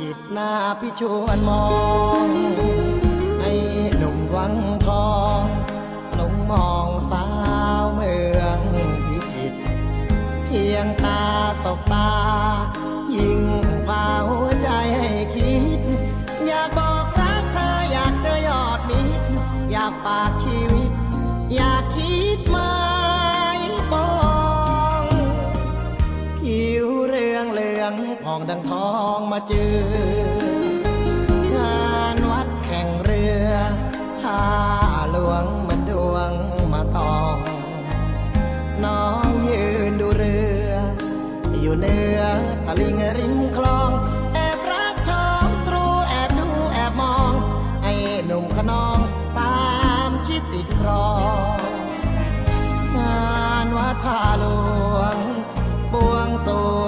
จิตหน้าพี่ชวนมอง ให้หนุ่มวังทองหลงมองสาวเมืองพิจิต เพียงตาสบตา ยิ่งพาหัวใจให้คิด อยากบอกรักเธออยากเจอยอดมิตรอยากฝากชีวิต อยากคิด ผ่องดังทองมาเจองานวัดแข่งเรือข้าหลวงมันดวงมาตองน้องยืนดูเรือ อยู่เนือตะลิงริมคลอง แอบรักชอมตรูแอบดูแอบมอง ไอ้หนุ่มขนองตามชิดติดครองงานวัดท่าหลวง บวงสวง